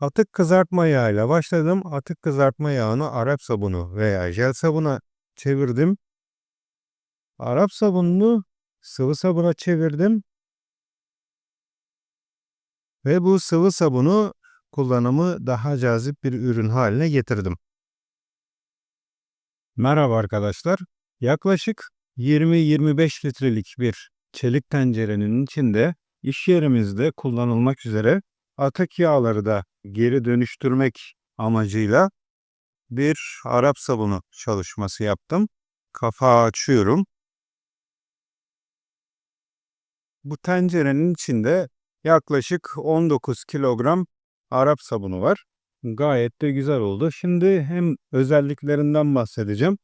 Atık kızartma yağıyla başladım. Atık kızartma yağını Arap sabunu veya jel sabuna çevirdim. Arap sabununu sıvı sabuna çevirdim. Ve bu sıvı sabunu kullanımı daha cazip bir ürün haline getirdim. Merhaba arkadaşlar. Yaklaşık 20-25 litrelik bir çelik tencerenin içinde iş yerimizde kullanılmak üzere atık yağları da geri dönüştürmek amacıyla bir Arap sabunu çalışması yaptım. Kapağı açıyorum. Bu tencerenin içinde yaklaşık 19 kilogram Arap sabunu var. Gayet de güzel oldu. Şimdi hem özelliklerinden bahsedeceğim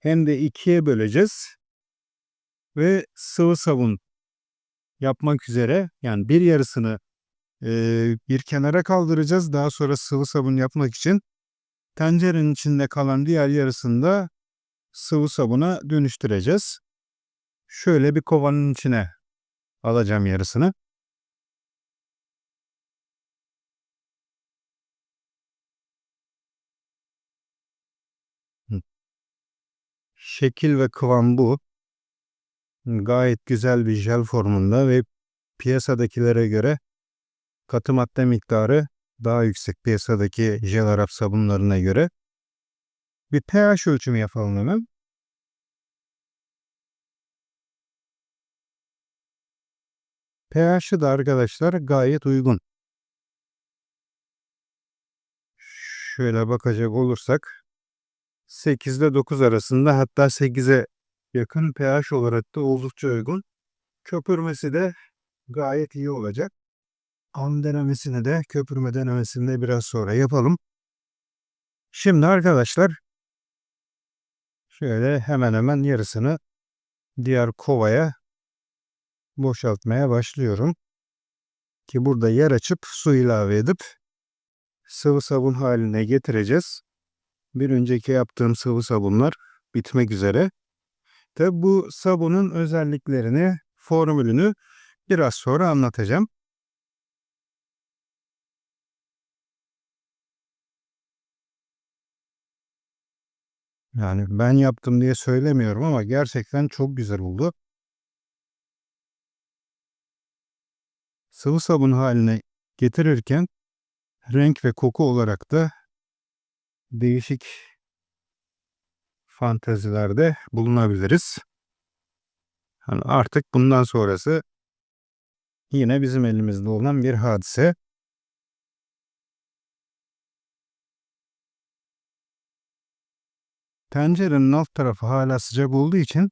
hem de ikiye böleceğiz. Ve sıvı sabun yapmak üzere yani bir yarısını bir kenara kaldıracağız. Daha sonra sıvı sabun yapmak için tencerenin içinde kalan diğer yarısını da sıvı sabuna dönüştüreceğiz. Şöyle bir kovanın içine alacağım yarısını. Şekil ve kıvam bu. Gayet güzel bir jel formunda ve piyasadakilere göre katı madde miktarı daha yüksek piyasadaki jel Arap sabunlarına göre. Bir pH ölçümü yapalım hemen. pH'i de arkadaşlar gayet uygun. Şöyle bakacak olursak 8 ile 9 arasında hatta 8'e yakın pH olarak da oldukça uygun. Köpürmesi de gayet iyi olacak. An denemesini de köpürme denemesini de biraz sonra yapalım. Şimdi arkadaşlar şöyle hemen hemen yarısını diğer kovaya boşaltmaya başlıyorum. Ki burada yer açıp su ilave edip sıvı sabun haline getireceğiz. Bir önceki yaptığım sıvı sabunlar bitmek üzere. Tabi bu sabunun özelliklerini, formülünü biraz sonra anlatacağım. Yani ben yaptım diye söylemiyorum ama gerçekten çok güzel oldu. Sıvı sabun haline getirirken renk ve koku olarak da değişik fantezilerde bulunabiliriz. Yani artık bundan sonrası yine bizim elimizde olan bir hadise. Tencerenin alt tarafı hala sıcak olduğu için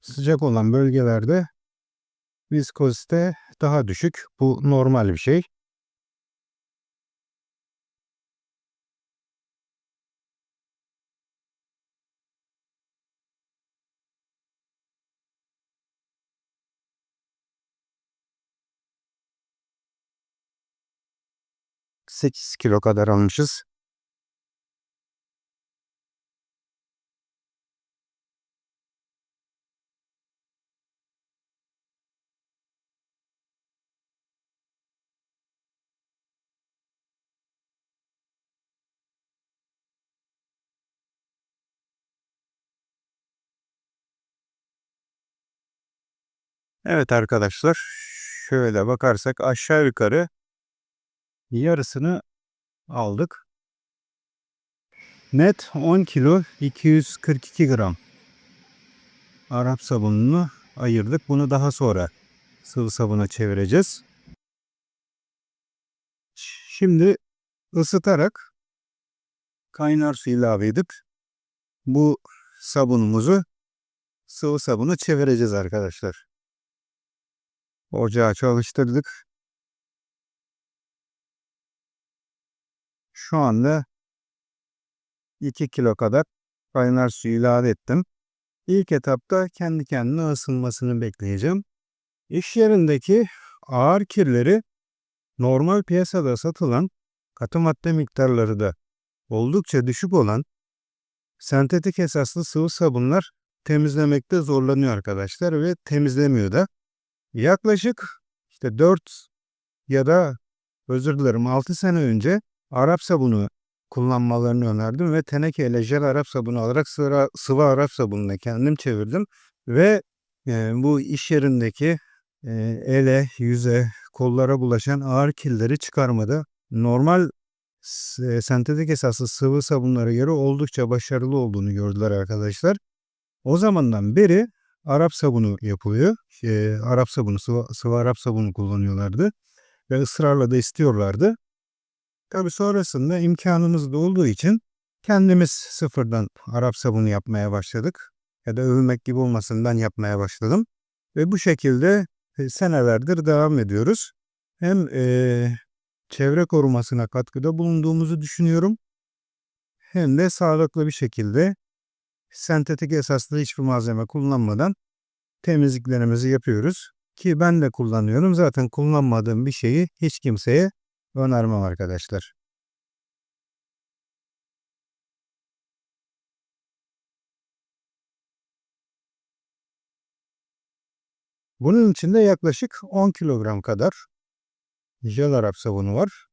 sıcak olan bölgelerde viskozite daha düşük. Bu normal bir şey. Sekiz kilo kadar almışız. Evet arkadaşlar, şöyle bakarsak aşağı yukarı yarısını aldık. Net 10 kilo 242 gram Arap sabununu ayırdık. Bunu daha sonra sıvı sabuna çevireceğiz. Şimdi ısıtarak kaynar su ilave edip bu sabunumuzu sıvı sabunu çevireceğiz arkadaşlar. Ocağı çalıştırdık. Şu anda 2 kilo kadar kaynar su ilave ettim. İlk etapta kendi kendine ısınmasını bekleyeceğim. İş yerindeki ağır kirleri normal piyasada satılan katı madde miktarları da oldukça düşük olan sentetik esaslı sıvı sabunlar temizlemekte zorlanıyor arkadaşlar ve temizlemiyor da. Yaklaşık işte 4 ya da özür dilerim 6 sene önce Arap sabunu kullanmalarını önerdim ve tenekeyle jel Arap sabunu alarak sıra, sıvı Arap sabununa kendim çevirdim ve e, bu iş yerindeki e, ele, yüze, kollara bulaşan ağır killeri çıkarmada normal e, sentetik esaslı sıvı sabunlara göre oldukça başarılı olduğunu gördüler arkadaşlar. O zamandan beri Arap sabunu yapılıyor. Eee, Arap sabunu, sıvı, sıvı Arap sabunu kullanıyorlardı ve ısrarla da istiyorlardı. Tabii sonrasında imkanımız da olduğu için kendimiz sıfırdan Arap sabunu yapmaya başladık. Ya da övünmek gibi olmasın ben yapmaya başladım. Ve bu şekilde e, senelerdir devam ediyoruz. Hem eee, çevre korumasına katkıda bulunduğumuzu düşünüyorum. Hem de sağlıklı bir şekilde sentetik esaslı hiçbir malzeme kullanmadan temizliklerimizi yapıyoruz. Ki ben de kullanıyorum. Zaten kullanmadığım bir şeyi hiç kimseye önermem arkadaşlar. Bunun içinde yaklaşık 10 kilogram kadar jel Arap sabunu var.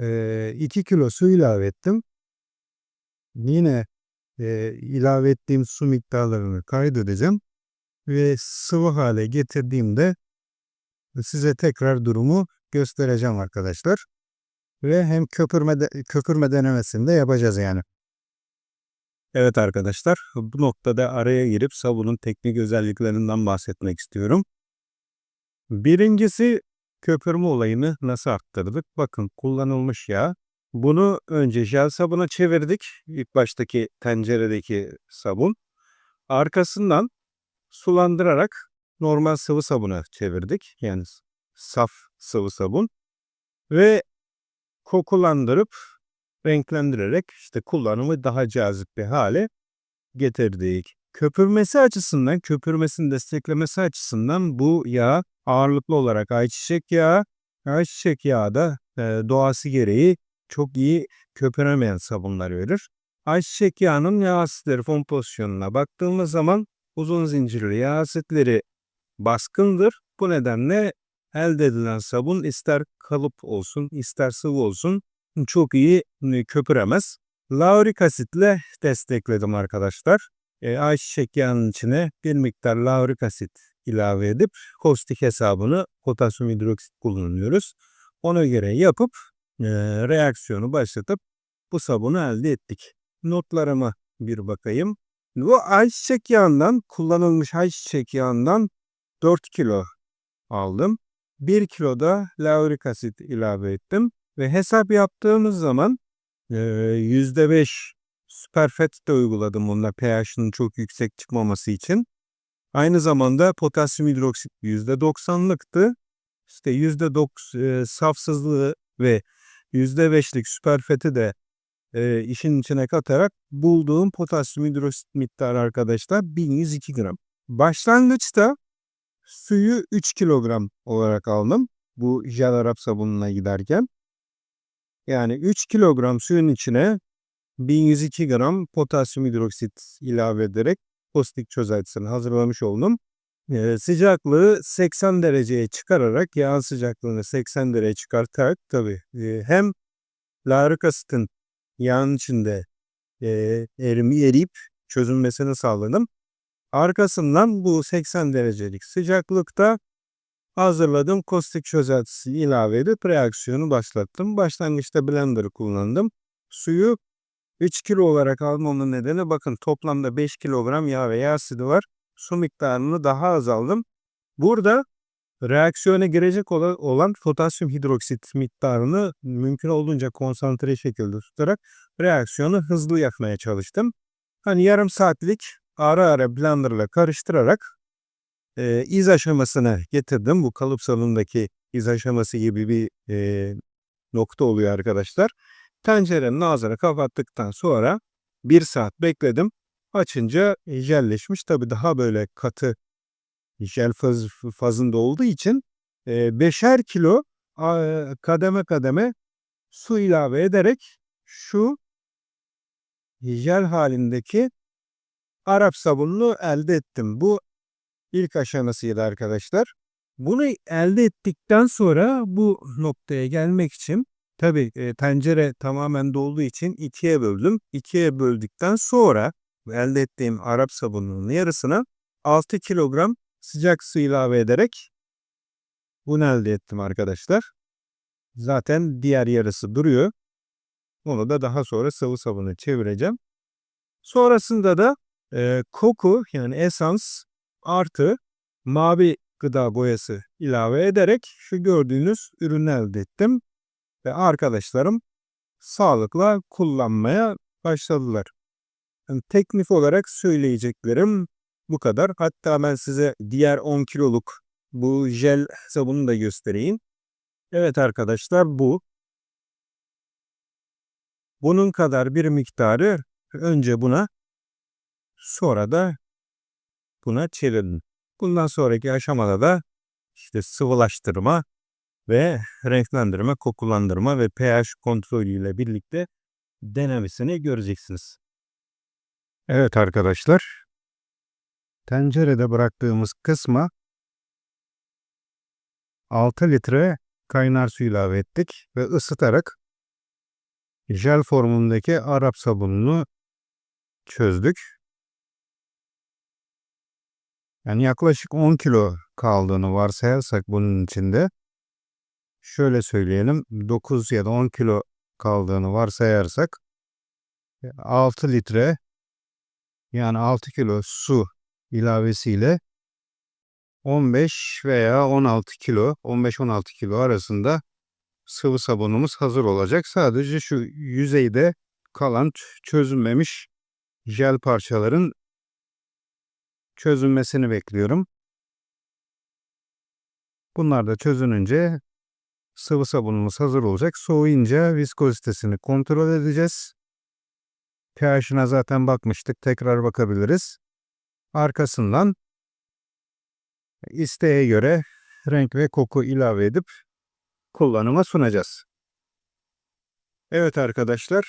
Ee, 2 kilo su ilave ettim. Yine e, ilave ettiğim su miktarlarını kaydedeceğim. Ve sıvı hale getirdiğimde size tekrar durumu göstereceğim arkadaşlar. Ve hem köpürme, de, köpürme denemesini de yapacağız yani. Evet arkadaşlar bu noktada araya girip sabunun teknik özelliklerinden bahsetmek istiyorum. Birincisi köpürme olayını nasıl arttırdık? Bakın kullanılmış yağ. Bunu önce jel sabuna çevirdik. İlk baştaki tenceredeki sabun. Arkasından sulandırarak normal sıvı sabuna çevirdik. Yani saf sıvı sabun. Ve kokulandırıp renklendirerek işte kullanımı daha cazip bir hale getirdik. Köpürmesi açısından, köpürmesini desteklemesi açısından bu yağ ağırlıklı olarak ayçiçek yağı. Ayçiçek yağı da e, doğası gereği çok iyi köpüremeyen sabunlar verir. Ayçiçek yağının yağ asitleri kompozisyonuna baktığımız zaman uzun zincirli yağ asitleri baskındır. Bu nedenle elde edilen sabun ister kalıp olsun ister sıvı olsun çok iyi e, köpüremez. Laurik asitle destekledim arkadaşlar. E, ayçiçek yağının içine bir miktar laurik asit ilave edip kostik hesabını potasyum hidroksit kullanıyoruz. Ona göre yapıp reaksiyonu başlatıp bu sabunu elde ettik. Notlarıma bir bakayım. Bu ayçiçek yağından kullanılmış ayçiçek yağından 4 kilo aldım. 1 kilo da laurik asit ilave ettim. Ve hesap yaptığımız zaman e, %5 süperfet de uyguladım bunda pH'nin çok yüksek çıkmaması için. Aynı zamanda potasyum hidroksit %90'lıktı. İşte %9 e, safsızlığı ve %5'lik süperfeti de e, işin içine katarak bulduğum potasyum hidroksit miktarı arkadaşlar 1102 gram. Başlangıçta suyu 3 kilogram olarak aldım. Bu jel Arap sabununa giderken. Yani 3 kilogram suyun içine 1102 gram potasyum hidroksit ilave ederek pozitif çözeltisini hazırlamış oldum. Sıcaklığı 80 dereceye çıkararak yağın sıcaklığını 80 dereceye çıkartarak tabi e, hem laurik asitin yağın içinde erimi eriyip çözülmesini sağladım. Arkasından bu 80 derecelik sıcaklıkta hazırladığım kostik çözeltisi ilave edip reaksiyonu başlattım. Başlangıçta blender'ı kullandım. Suyu 3 kilo olarak almamın nedeni bakın toplamda 5 kilogram yağ ve yağ asidi var. Su miktarını daha azaldım. Burada reaksiyona girecek olan potasyum hidroksit miktarını mümkün olduğunca konsantre şekilde tutarak reaksiyonu hızlı yapmaya çalıştım. Hani yarım saatlik ara ara blenderla karıştırarak e, iz aşamasına getirdim. Bu kalıp salonundaki iz aşaması gibi bir e, nokta oluyor arkadaşlar. Tencerenin ağzını kapattıktan sonra bir saat bekledim. Açınca jelleşmiş. Tabi daha böyle katı jel faz, fazında olduğu için e, beşer kilo a, kademe kademe su ilave ederek şu jel halindeki Arap sabununu elde ettim. Bu ilk aşamasıydı arkadaşlar. Bunu elde ettikten sonra bu noktaya gelmek için tabi e, tencere tamamen dolduğu için ikiye böldüm. İkiye böldükten sonra elde ettiğim Arap sabununun yarısına 6 kilogram sıcak su ilave ederek bunu elde ettim arkadaşlar. Zaten diğer yarısı duruyor. Onu da daha sonra sıvı sabunu çevireceğim. Sonrasında da e, koku yani esans artı mavi gıda boyası ilave ederek şu gördüğünüz ürünü elde ettim. Ve arkadaşlarım sağlıkla kullanmaya başladılar. Yani teknik olarak söyleyeceklerim bu kadar. Hatta ben size diğer 10 kiloluk bu jel sabunu da göstereyim. Evet arkadaşlar bu. Bunun kadar bir miktarı önce buna sonra da buna çevirin. Bundan sonraki aşamada da işte sıvılaştırma ve renklendirme, kokulandırma ve pH kontrolü ile birlikte denemesini göreceksiniz. Evet arkadaşlar. Tencerede bıraktığımız kısma 6 litre kaynar su ilave ettik ve ısıtarak jel formundaki Arap sabununu çözdük. Yani yaklaşık 10 kilo kaldığını varsayarsak bunun içinde şöyle söyleyelim 9 ya da 10 kilo kaldığını varsayarsak 6 litre yani 6 kilo su ilavesiyle 15 veya 16 kilo 15-16 kilo arasında sıvı sabunumuz hazır olacak. Sadece şu yüzeyde kalan çözünmemiş jel parçaların çözünmesini bekliyorum. Bunlar da çözününce sıvı sabunumuz hazır olacak. Soğuyunca viskozitesini kontrol edeceğiz. pH'ine zaten bakmıştık. Tekrar bakabiliriz. Arkasından isteğe göre renk ve koku ilave edip kullanıma sunacağız. Evet arkadaşlar,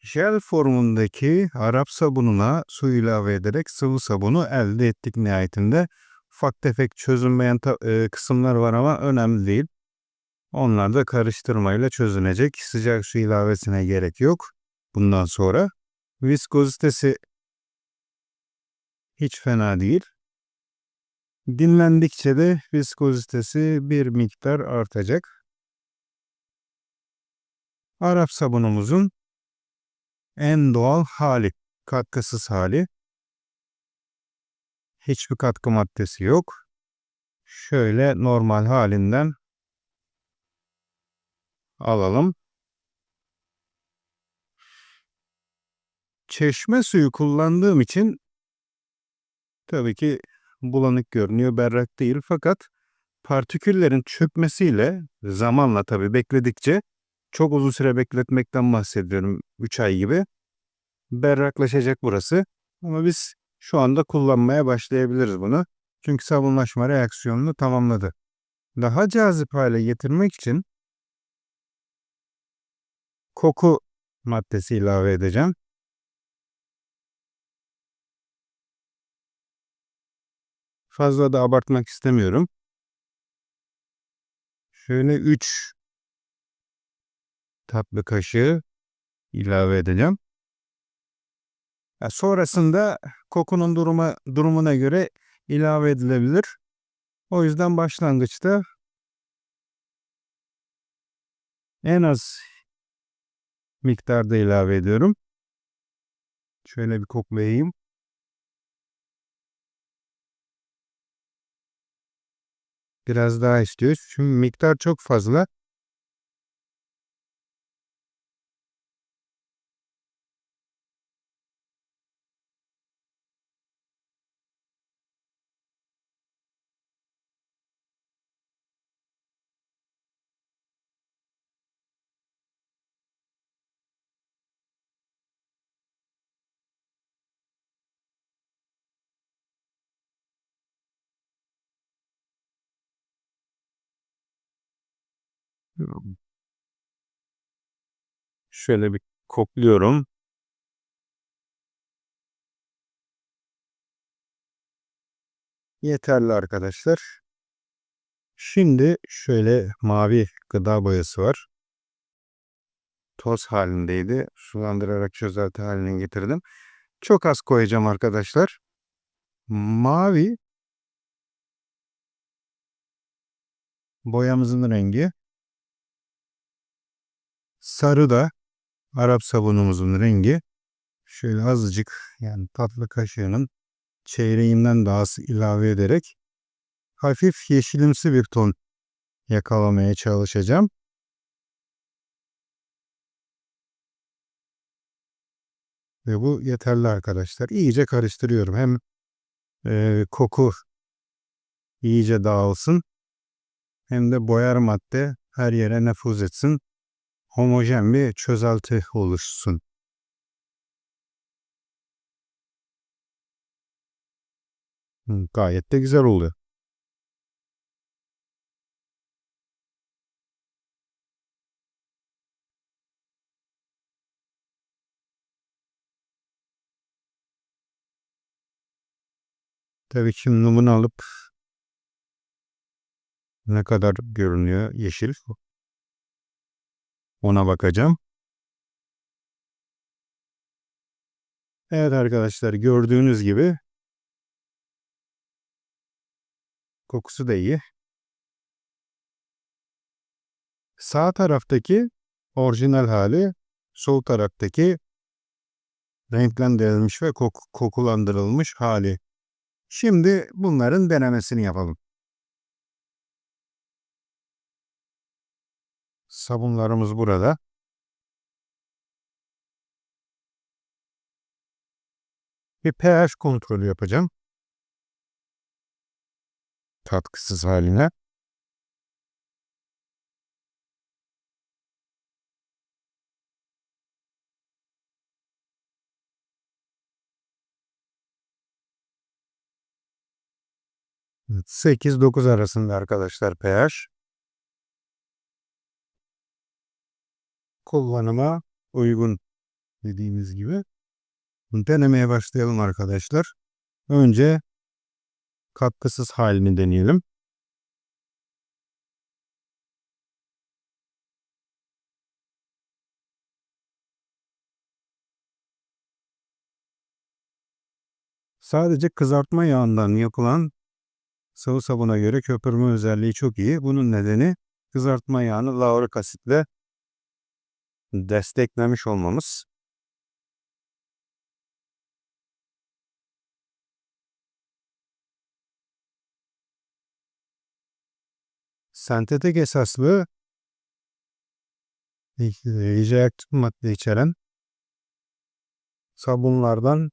jel formundaki Arap sabununa su ilave ederek sıvı sabunu elde ettik nihayetinde. Ufak tefek çözünmeyen e, kısımlar var ama önemli değil. Onlar da karıştırmayla çözünecek. Sıcak su ilavesine gerek yok. Bundan sonra viskozitesi hiç fena değil. Dinlendikçe de viskozitesi bir miktar artacak. Arap sabunumuzun en doğal hali, katkısız hali. Hiçbir katkı maddesi yok. Şöyle normal halinden alalım. Çeşme suyu kullandığım için tabii ki bulanık görünüyor, berrak değil fakat partiküllerin çökmesiyle zamanla tabii bekledikçe çok uzun süre bekletmekten bahsediyorum 3 ay gibi. Berraklaşacak burası. Ama biz şu anda kullanmaya başlayabiliriz bunu. Çünkü sabunlaşma reaksiyonunu tamamladı. Daha cazip hale getirmek için koku maddesi ilave edeceğim. Fazla da abartmak istemiyorum. Şöyle 3 tatlı kaşığı ilave edeceğim. Sonrasında kokunun duruma, durumuna göre ilave edilebilir. O yüzden başlangıçta en az miktarda ilave ediyorum. Şöyle bir koklayayım. Biraz daha istiyoruz. Çünkü miktar çok fazla. Şöyle bir kokluyorum. Yeterli arkadaşlar. Şimdi şöyle mavi gıda boyası var. Toz halindeydi. Sulandırarak çözelti haline getirdim. Çok az koyacağım arkadaşlar. Mavi boyamızın rengi. Sarı da Arap sabunumuzun rengi. Şöyle azıcık yani tatlı kaşığının çeyreğinden daha az ilave ederek hafif yeşilimsi bir ton yakalamaya çalışacağım. Ve bu yeterli arkadaşlar. İyice karıştırıyorum. Hem e, koku iyice dağılsın hem de boyar madde her yere nüfuz etsin. Homojen bir çözelti oluşsun. Gayet de güzel oluyor. Tabii şimdi bunu alıp ne kadar görünüyor yeşil ona bakacağım. Evet arkadaşlar gördüğünüz gibi kokusu da iyi. Sağ taraftaki orijinal hali, sol taraftaki renklendirilmiş ve kok kokulandırılmış hali. Şimdi bunların denemesini yapalım. Sabunlarımız burada. Bir pH kontrolü yapacağım. Katkısız haline. Evet, 8-9 arasında arkadaşlar pH. Kullanıma uygun dediğimiz gibi. Denemeye başlayalım arkadaşlar. Önce katkısız halini deneyelim. Sadece kızartma yağından yapılan sıvı sabuna göre köpürme özelliği çok iyi. Bunun nedeni kızartma yağını laurik asitle desteklemiş olmamız. Sentetik esaslı iyice aktif madde içeren sabunlardan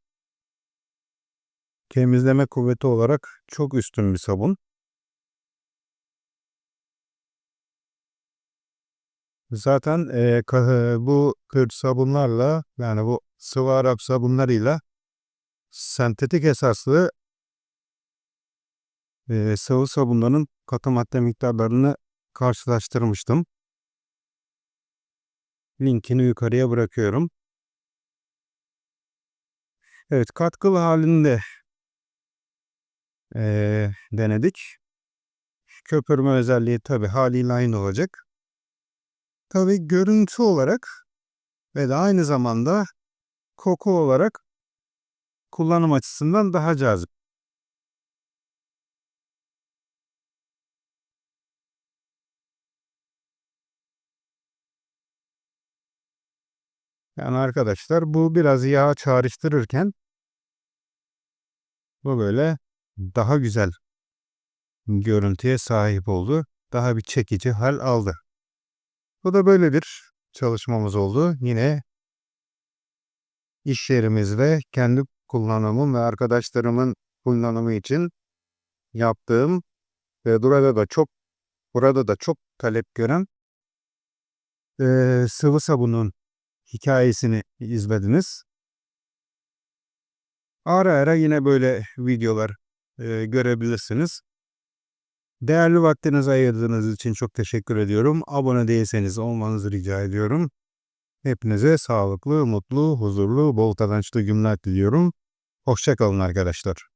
temizleme kuvveti olarak çok üstün bir sabun. Zaten e, bu tür sabunlarla yani bu sıvı Arap sabunlarıyla sentetik esaslı e, sıvı sabunların katı madde miktarlarını karşılaştırmıştım. Linkini yukarıya bırakıyorum. Evet katkılı halinde e, denedik. Köpürme özelliği tabi haliyle aynı olacak. Tabi görüntü olarak ve de aynı zamanda koku olarak kullanım açısından daha cazip. Yani arkadaşlar bu biraz yağ çağrıştırırken bu böyle daha güzel görüntüye sahip oldu. Daha bir çekici hal aldı. Bu da böyle bir çalışmamız oldu. Yine iş yerimizde kendi kullanımım ve arkadaşlarımın kullanımı için yaptığım ve burada da çok burada da çok talep gören e, sıvı sabunun hikayesini izlediniz. Ara ara yine böyle videolar e, görebilirsiniz. Değerli vaktinizi ayırdığınız için çok teşekkür ediyorum. Abone değilseniz olmanızı rica ediyorum. Hepinize sağlıklı, mutlu, huzurlu, bol kazançlı günler diliyorum. Hoşçakalın arkadaşlar.